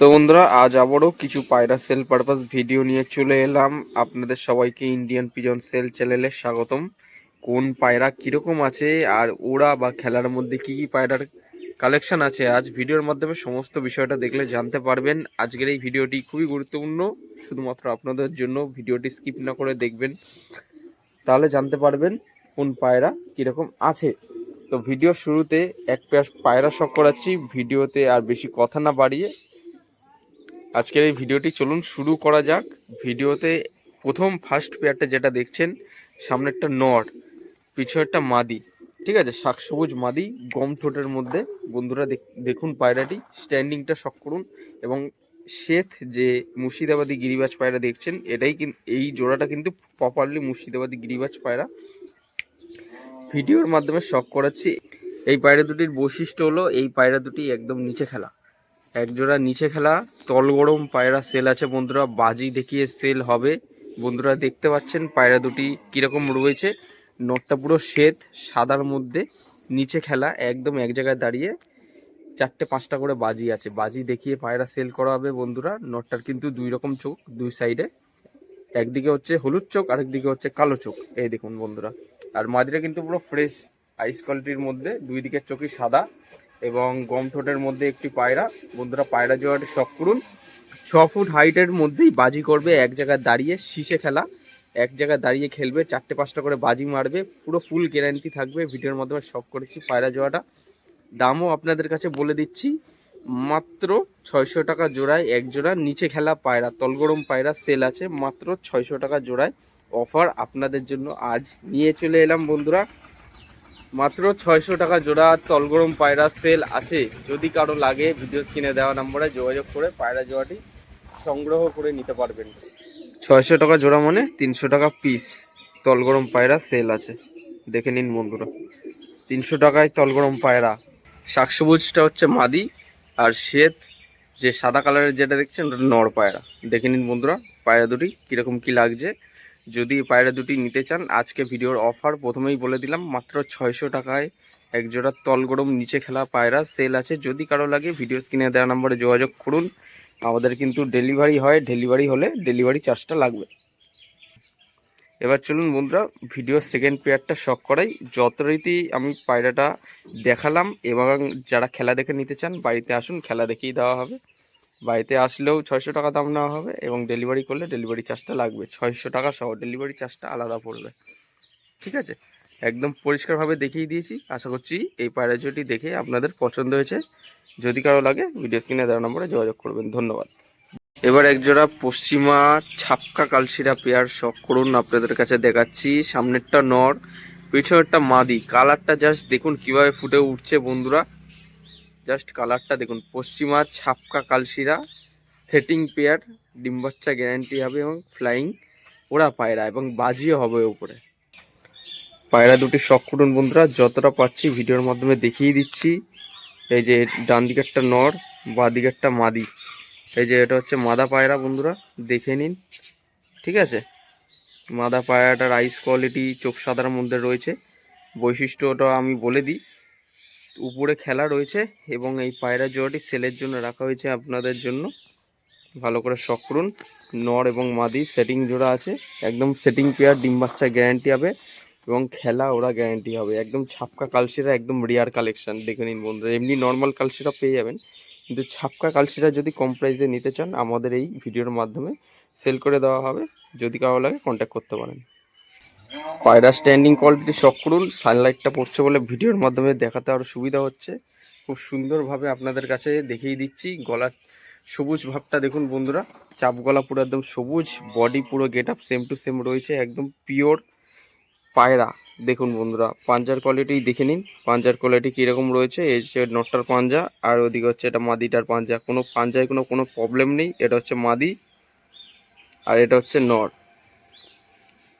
তো বন্ধুরা, আজ আবারও কিছু পায়রা সেল পারপাস ভিডিও নিয়ে চলে এলাম। আপনাদের সবাইকে ইন্ডিয়ান পিজন সেল চ্যানেলে স্বাগতম। কোন পায়রা কীরকম আছে আর ওরা বা খেলার মধ্যে কি কি পায়রার কালেকশন আছে, আজ ভিডিওর মাধ্যমে সমস্ত বিষয়টা দেখলে জানতে পারবেন। আজকের এই ভিডিওটি খুবই গুরুত্বপূর্ণ, শুধুমাত্র আপনাদের জন্য। ভিডিওটি স্কিপ না করে দেখবেন, তাহলে জানতে পারবেন কোন পায়রা কীরকম আছে। তো ভিডিও শুরুতে এক পেয়ার পায়রা শখ করাচ্ছি। ভিডিওতে আর বেশি কথা না বাড়িয়ে আজকের এই ভিডিওটি চলুন শুরু করা যাক। ভিডিওতে প্রথম ফার্স্ট পেয়ারটা যেটা দেখছেন, সামনে একটা নর, পিছনে একটা মাদি, ঠিক আছে? শাক সবুজ মাদি, গম ঠোঁটের মধ্যে। বন্ধুরা দেখ- দেখুন পায়রাটি স্ট্যান্ডিংটা শখ করুন এবং শ্বেত যে মুর্শিদাবাদী গিরিবাজ পায়রা দেখছেন, এটাই কিন্তু এই জোড়াটা কিন্তু প্রপারলি মুর্শিদাবাদী গিরিবাজ পায়রা। ভিডিওর মাধ্যমে শখ করাচ্ছি, এই পায়রা দুটির বৈশিষ্ট্য হলো, এই পায়রা দুটি একদম নিচে খেলা। একজোড়া নিচে খেলা, তল গরম, পায়রা সেল আছে বন্ধুরা, বাজি দেখিয়ে সেল হবে। বন্ধুরা দেখতে পাচ্ছেন পায়রা দুটি কীরকম রয়েছে। নটটা পুরো শ্বেত, সাদার মধ্যে। নিচে খেলা, একদম এক জায়গায় দাঁড়িয়ে চারটে পাঁচটা করে বাজি আছে। বাজি দেখিয়ে পায়রা সেল করা হবে বন্ধুরা। নটটার কিন্তু দুই রকম চোখ, দুই সাইডে। একদিকে হচ্ছে হলুদ চোখ, আরেকদিকে হচ্ছে কালো চোখ। এই দেখুন বন্ধুরা। আর মাদিটা কিন্তু পুরো ফ্রেশ আইস কোয়ালিটির মধ্যে। দুই দিকের চোখই সাদা। এবং গম ঠোঁটের মধ্যে একটি পায়রা। বন্ধুরা, পায়রা জোয়াটি শখ করুন। ছ ফুট হাইটের মধ্যেই বাজি করবে, এক জায়গায় দাঁড়িয়ে শীষে খেলা। এক জায়গায় দাঁড়িয়ে খেলবে, চারটে পাঁচটা করে বাজি মারবে, পুরো ফুল গ্যারান্টি থাকবে। ভিডিওর মাধ্যমে শখ করেছি পায়রা জোয়াটা। দামও আপনাদের কাছে বলে দিচ্ছি, মাত্র ছয়শো টাকা জোড়ায় এক জোড়া। নিচে খেলা পায়রা, তলগরম পায়রা সেল আছে, মাত্র ছয়শো টাকা জোড়ায় অফার আপনাদের জন্য। আজ নিয়ে চলে এলাম বন্ধুরা। মাত্র ছয়শো টাকা জোড়া তলগরম পায়রা সেল আছে। যদি কারও লাগে ভিডিও স্ক্রিনে দেওয়া নম্বরে যোগাযোগ করে পায়রা জোড়াটি সংগ্রহ করে নিতে পারবেন। ছয়শো টাকা জোড়া মানে তিনশো টাকা পিস তলগরম পায়রা সেল আছে। দেখে নিন বন্ধুরা। তিনশো টাকায় তলগরম পায়রা। শাকসবুজটা হচ্ছে মাদি আর শ্বেত, যে সাদা কালারের যেটা দেখছেন, ওটা নর পায়রা। দেখে নিন বন্ধুরা, পায়রা দুটি কীরকম কী লাগছে। যদি পায়রা দুটি নিতে চান, আজকে ভিডিওর অফার প্রথমেই বলে দিলাম, মাত্র ছয়শো টাকায় এক জোড়া তলগরম নিচে খেলা পায়রা সেল আছে। যদি কারও লাগে ভিডিও স্ক্রিনে দেওয়া নম্বরে যোগাযোগ করুন। আমাদের কিন্তু ডেলিভারি হয় ডেলিভারি হলে ডেলিভারি চার্জটা লাগবে। এবার চলুন বন্ধুরা ভিডিও সেকেন্ড পেয়ারটা শখ করাই। যত রীতি আমি পায়রাটা দেখালাম, এবং যারা খেলা দেখে নিতে চান, বাড়িতে আসুন, খেলা দেখেই দেওয়া হবে। বাড়িতে আসলেও ছয়শো টাকা দাম নেওয়া হবে এবং ডেলিভারি করলে ডেলিভারি চার্জটা লাগবে। ছয়শো টাকা সহ ডেলিভারি চার্জটা আলাদা পড়বে। ঠিক আছে? একদম পরিষ্কারভাবে দেখিয়ে দিয়েছি। আশা করছি এই পায়রাজোটি দেখে আপনাদের পছন্দ হয়েছে। যদি কারও লাগে ভিডিও স্ক্রিনে দেওয়া নম্বরে যোগাযোগ করবেন। ধন্যবাদ। এবার একজোড়া পশ্চিমা ছাপকা কালশিরা পেয়ার শখ করুন। আপনাদের কাছে দেখাচ্ছি, সামনেরটা নর, পিছনেরটা মাদি। কালারটা জাস্ট দেখুন কীভাবে ফুটে উঠছে বন্ধুরা। জাস্ট কালারটা দেখুন, পশ্চিমা ছাপকা কালশিরা সেটিং পেয়ার ডিম গ্যারান্টি হবে এবং ফ্লাইং ওরা পায়রা এবং বাজিও হবে উপরে। পায়রা দুটি শখ করুন বন্ধুরা, যতটা পাচ্ছি ভিডিওর মাধ্যমে দেখিয়ে দিচ্ছি। এই যে ডান দিকেরটা নর, বা দিকেরটা মাদি। এই যে এটা হচ্ছে মাদা পায়রা বন্ধুরা, দেখে নিন, ঠিক আছে? মাদা পায়রাটার আইস কোয়ালিটি চোখ সাদার মধ্যে রয়েছে। বৈশিষ্ট্যটা আমি বলে দিই উপরে খেলা রয়েছে এবং এই পায়রা জোড়াটি সেলের জন্য রাখা হয়েছে আপনাদের জন্য। ভালো করে শখ করুন। নর এবং মাদি সেটিং জোড়া আছে। একদম সেটিং পেয়ার, ডিম বাচ্চা গ্যারান্টি হবে এবং খেলা ওরা গ্যারান্টি হবে। একদম ছাপকা কালশিরা, একদম রেয়ার কালেকশন দেখে নিন বন্ধুরা, এমনি নর্মাল কালশিরা পেয়ে যাবেন। কিন্তু ছাপকা কালশিরা যদি কম প্রাইসে নিতে চান, আমাদের এই ভিডিওর মাধ্যমে সেল করে দেওয়া হবে। যদি কারও লাগে কন্ট্যাক্ট করতে পারেন। পায়রা স্ট্যান্ডিং কোয়ালিটি শখ করুন সানলাইটটা পড়ছে বলে ভিডিওর মাধ্যমে দেখাতে আরও সুবিধা হচ্ছে। খুব সুন্দরভাবে আপনাদের কাছে দেখিয়ে দিচ্ছি গলা সবুজ ভাবটা দেখুন বন্ধুরা, চাপ গলা পুরো একদম সবুজ বডি পুরো get up same to same রয়েছে, একদম পিওর পায়রা। দেখুন বন্ধুরা, পাঞ্জার কোয়ালিটি দেখে নিন, পাঞ্জার কোয়ালিটি কীরকম রয়েছে, এই হচ্ছে নটটার পাঞ্জা, আর ওদিকে হচ্ছে এটা মাদিটার পাঞ্জা। কোনো পাঞ্জায় কোনো কোনো প্রবলেম নেই, এটা হচ্ছে মাদি, আর এটা হচ্ছে নর।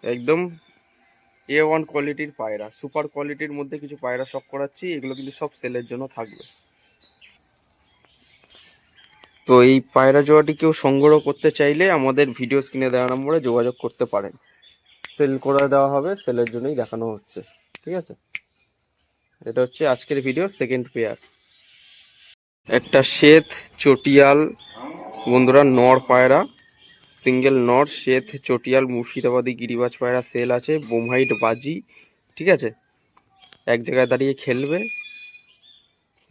একদম এ ওয়ান কোয়ালিটির পায়রা সুপার কোয়ালিটির মধ্যে কিছু পায়রা শখ করাচ্ছি, এগুলো কিন্তু সব সেলের জন্য থাকবে। তো এই পায়রা জোড়াটি কেউ সংগ্রহ করতে চাইলে আমাদের ভিডিও স্ক্রিনে দেওয়া নম্বরে যোগাযোগ করতে পারেন। সেল করে দেওয়া হবে সেলের জন্যই দেখানো হচ্ছে, ঠিক আছে? এটা হচ্ছে আজকের ভিডিও সেকেন্ড পেয়ার একটা শ্বেত, চটিয়াল, বন্ধুরা, নর পায়রা। সিঙ্গেল নর শ্বেত চটিয়াল, মুর্শিদাবাদি গিরিবাজ পায়রা সেল আছে, বোমহাইট বাজি, ঠিক আছে? এক জায়গায় দাঁড়িয়ে খেলবে।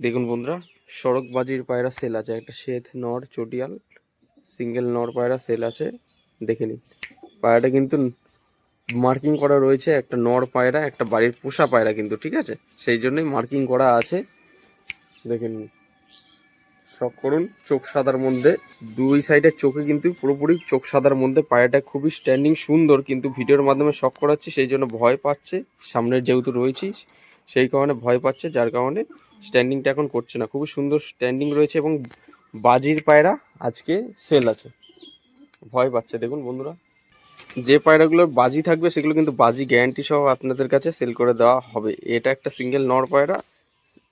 দেখুন বন্ধুরা, সড়ক বাজির পায়রা সেল আছে, একটা শ্বেত নর, চটিয়াল, সিঙ্গেল নর পায়রা সেল আছে, দেখে নিন। পায়রাটা কিন্তু মার্কিং করা রয়েছে, একটা নর পায়রা, একটা বাড়ির পোষা পায়রা কিন্তু, ঠিক আছে? সেই জন্যই মার্কিং করা আছে, দেখে নিন। শখ করুন, চোখ সাদার মধ্যে। দুই সাইডের চোখে কিন্তু পুরোপুরি চোখ সাদার মধ্যে। পায়রাটা খুবই স্ট্যান্ডিং সুন্দর, কিন্তু ভিডিওর মাধ্যমে শখ করাচ্ছি, সেই জন্য ভয় পাচ্ছে। সামনের যেহেতু রয়েছি, সেই কারণে ভয় পাচ্ছে, যার কারণে স্ট্যান্ডিংটা এখন করছে না। খুবই সুন্দর স্ট্যান্ডিং রয়েছে এবং বাজির পায়রা আজকে সেল আছে। ভয় পাচ্ছে, দেখুন বন্ধুরা। যে পায়রাগুলোর বাজি থাকবে, সেগুলো কিন্তু বাজি গ্যারান্টি সহ আপনাদের কাছে সেল করে দেওয়া হবে। এটা একটা সিঙ্গেল নর পায়রা।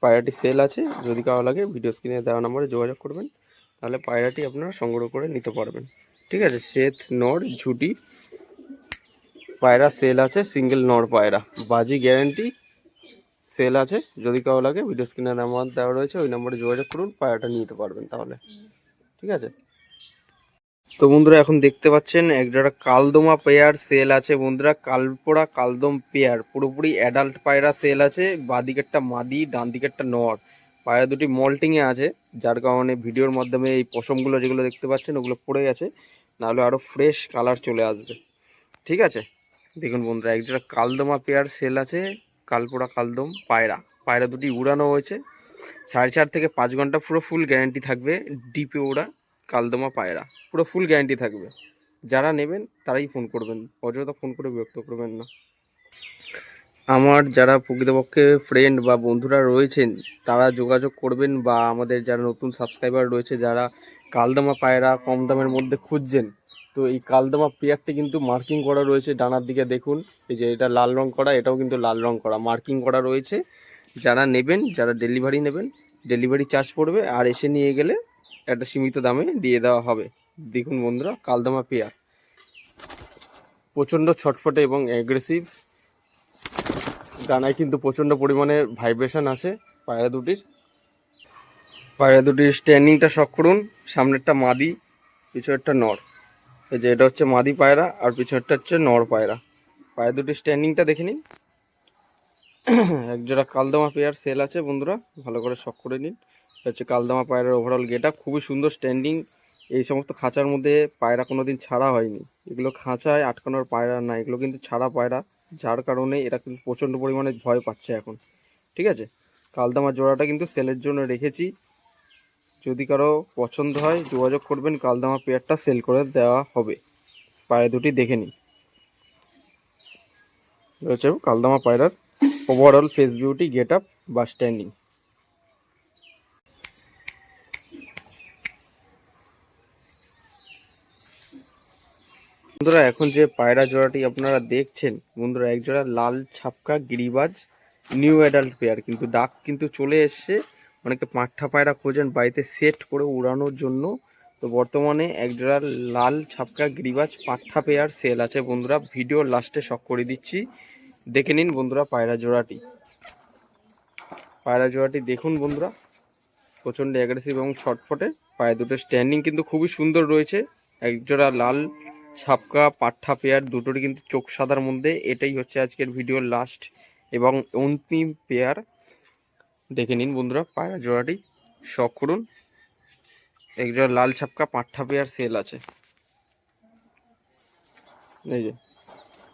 পায়রাটি সেল আছে। যদি কারও লাগে ভিডিও স্ক্রিনে দেওয়া নম্বরে যোগাযোগ করবেন। তাহলে পায়রাটি আপনারা সংগ্রহ করে নিতে পারবেন। ঠিক আছে? শ্বেত নর, ঝুটি, পায়রা সেল আছে সিঙ্গেল নর পায়রা। বাজি গ্যারেন্টি সেল আছে। যদি কারও লাগে ভিডিও স্ক্রিনে নাম্বার দেওয়া রয়েছে, ওই নম্বরে যোগাযোগ করুন, পায়রাটা নিতে পারবেন তাহলে। ঠিক আছে? তো বন্ধুরা, এখন দেখতে পাচ্ছেন একটা কালদমা পেয়ার সেল আছে বন্ধুরা, কালপোড়া কালদম পেয়ার। পুরোপুরি অ্যাডাল্ট পায়রা সেল আছে, বাদিকেরটা মাদি ডান দিকেরটা নর। পায়রা দুটি মল্টিংয়ে আছে, যার কারণে ভিডিওর মাধ্যমে এই পশমগুলো যেগুলো দেখতে পাচ্ছেন ওগুলো পড়ে গেছে, নাহলে আরও ফ্রেশ কালার চলে আসবে। ঠিক আছে? দেখুন বন্ধুরা একজোড়া কালদমা পেয়ার সেল আছে, কালপোড়া কালদম পায়রা। পায়রা দুটি উড়ানো হয়েছে, সাড়ে চার থেকে পাঁচ ঘণ্টা পুরো ফুল গ্যারান্টি থাকবে ডিপে ওড়া কালদমা পায়রা, পুরো ফুল গ্যারান্টি থাকবে। যারা নেবেন, তারাই ফোন করবেন। অযথা ফোন করে বিরক্ত করবেন না। আমার যারা প্রকৃতপক্ষে ফ্রেন্ড বা বন্ধুরা রয়েছেন, তারা যোগাযোগ করবেন বা আমাদের যারা নতুন সাবস্ক্রাইবার রয়েছে, যারা কালদমা পায়রা কম দামের মধ্যে খুঁজছেন, তো এই কালদমা পেয়ারটি কিন্তু মার্কিং করা রয়েছে ডানার দিকে দেখুন। এই যে এটা লাল রং করা, এটাও কিন্তু লাল রং করা। মার্কিং করা রয়েছে। যারা নেবেন, যারা ডেলিভারি নেবেন ডেলিভারি চার্জ পড়বে। আর এসে নিয়ে গেলে একটা সীমিত দামে দিয়ে দেওয়া হবে। দেখুন বন্ধুরা, কালদমা পেয়ার। প্রচণ্ড ছটফটে এবং অ্যাগ্রেসিভ ডানায় কিন্তু প্রচণ্ড পরিমাণে ভাইব্রেশন আছে পায়রা দুটির। পায়রা দুটির স্ট্যান্ডিংটা শখ করুন, সামনেরটা মাদি, পিছনেরটা নর। এই যে এটা হচ্ছে মাদি পায়রা আর পিছনেরটা হচ্ছে নর পায়রা। পায়রা দুটির স্ট্যান্ডিংটা দেখে নিন। একজোড়া কালদমা পেয়ার সেল আছে বন্ধুরা, ভালো করে শখ করে নিন। হচ্ছে কালদামা পায়রার ওভারঅল গেট আপ খুবই সুন্দর স্ট্যান্ডিং এই সমস্ত খাঁচার মধ্যে পায়রা কোনো দিন ছাড়া হয়নি। এগুলো খাঁচায় আটকানোর পায়রা না, এগুলো কিন্তু ছাড়া পায়রা, যার কারণে এরা কিন্তু প্রচণ্ড পরিমাণে ভয় পাচ্ছে এখন। ঠিক আছে? কালদামা জোড়াটা কিন্তু সেলের জন্য রেখেছি। যদি কারও পছন্দ হয়, যোগাযোগ করবেন, কালদামা পেয়ারটা সেল করে দেওয়া হবে। পায়রা দুটি দেখে নিন। কালদামা পায়রার overall face beauty get up বা স্ট্যান্ডিং বন্ধুরা, এখন যে পায়রা জোড়াটি আপনারা দেখছেন, বন্ধুরা, এক জোড়া লাল ছাপকা গিরিবাজ নিউ অ্যাডাল্ট পেয়ার কিন্তু ডাক কিন্তু চলে এসছে। অনেকে পাঁঠা পায়রা খোঁজেন, বাড়িতে সেট করে উড়ানোর জন্য। তো বর্তমানে এক জোড়া লাল ছাপকা গিরিবাজ পাঁঠা পেয়ার সেল আছে, বন্ধুরা। ভিডিও লাস্টে শখ করে দিচ্ছি। দেখে নিন, বন্ধুরা, পায়রা জোড়াটি। পায়রা জোড়াটি দেখুন, বন্ধুরা। প্রচণ্ড অ্যাগ্রেসিভ এবং ছটফটে। পায়ে দুটো স্ট্যান্ডিং কিন্তু খুবই সুন্দর রয়েছে। এক জোড়া লাল ছাপকা পাঠা পেয়ার দুটোরই কিন্তু চোখ সাদার মধ্যে। এটাই হচ্ছে আজকের ভিডিওর লাস্ট এবং অন্তিম পেয়ার দেখে নিন বন্ধুরা, পায়রা জোড়াটি। শখ করুন। এক জোড়া লাল ছাপকা পাঠা পেয়ার সেল আছে। এই যে,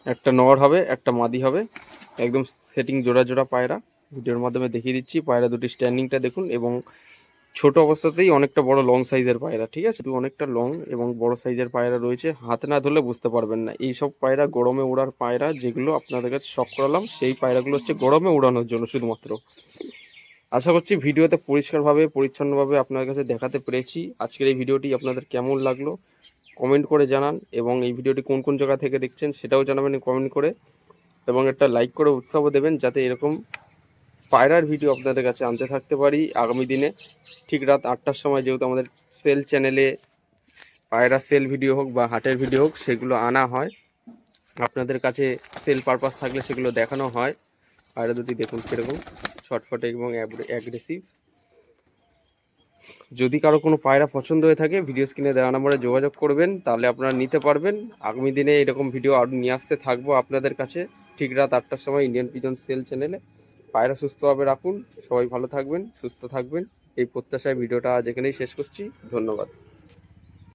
একটা নর হবে, একটা মাদি হবে। একদম সেটিং জোড়া জোড়া পায়রা। ভিডিওর মাধ্যমে দেখিয়ে দিচ্ছি। পায়রা দুটি স্ট্যান্ডিংটা দেখুন এবং ছোট অবস্থাতেই অনেকটা বড় লং সাইজের পায়রা, ঠিক আছে? অনেকটা লং এবং বড় সাইজের পায়রা রয়েছে। হাত না ধরলে বুঝতে পারবেন না। এই সব পায়রা গরমে ওড়ার পায়রা যেগুলো আপনাদের কাছে শখ করালাম, সেই পায়রাগুলো হচ্ছে গরমে উড়ানোর জন্য শুধুমাত্র। আশা করছি ভিডিওতে পরিষ্কারভাবে, পরিচ্ছন্নভাবে আপনার কাছে দেখাতে পেরেছি। আজকের এই ভিডিওটি আপনাদের কেমন লাগল কমেন্ট করে জানান এবং এই ভিডিওটি কোন কোন জায়গা থেকে দেখছেন সেটাও জানাবেন কমেন্ট করে এবং একটা লাইক করে উৎসাহ দেবেন যাতে এরকম পায়রার ভিডিও আপনাদের কাছে আনতে থাকতে পারি আগামী দিনে। ঠিক রাত আটটার সময় যেহেতু আমাদের সেল চ্যানেলে পায়রা সেল ভিডিও হোক বা হাটের ভিডিও হোক, সেগুলো আনা হয়। আপনাদের কাছে সেল পারপাস থাকলে সেগুলো দেখানো হয়। পায়রা দুটি দেখুন কীরকম, ছটফটে এবং অ্যাগ্রেসিভ। যদি কারও কোনো পায়রা পছন্দ হয়ে থাকে, ভিডিও স্ক্রিনে দেওয়া নম্বরে যোগাযোগ করবেন, তাহলে আপনারা নিতে পারবেন। আগামী দিনে এরকম ভিডিও আরও নিয়ে আসতে থাকব আপনাদের কাছে। ঠিক রাত আটটার সময় ইন্ডিয়ান পিজন সেল চ্যানেলে। পায়রা সুস্থ সুস্থভাবে রাখুন সবাই ভালো থাকবেন, সুস্থ থাকবেন। এই প্রত্যাশায় ভিডিওটা আজ এখানেই শেষ করছি। ধন্যবাদ।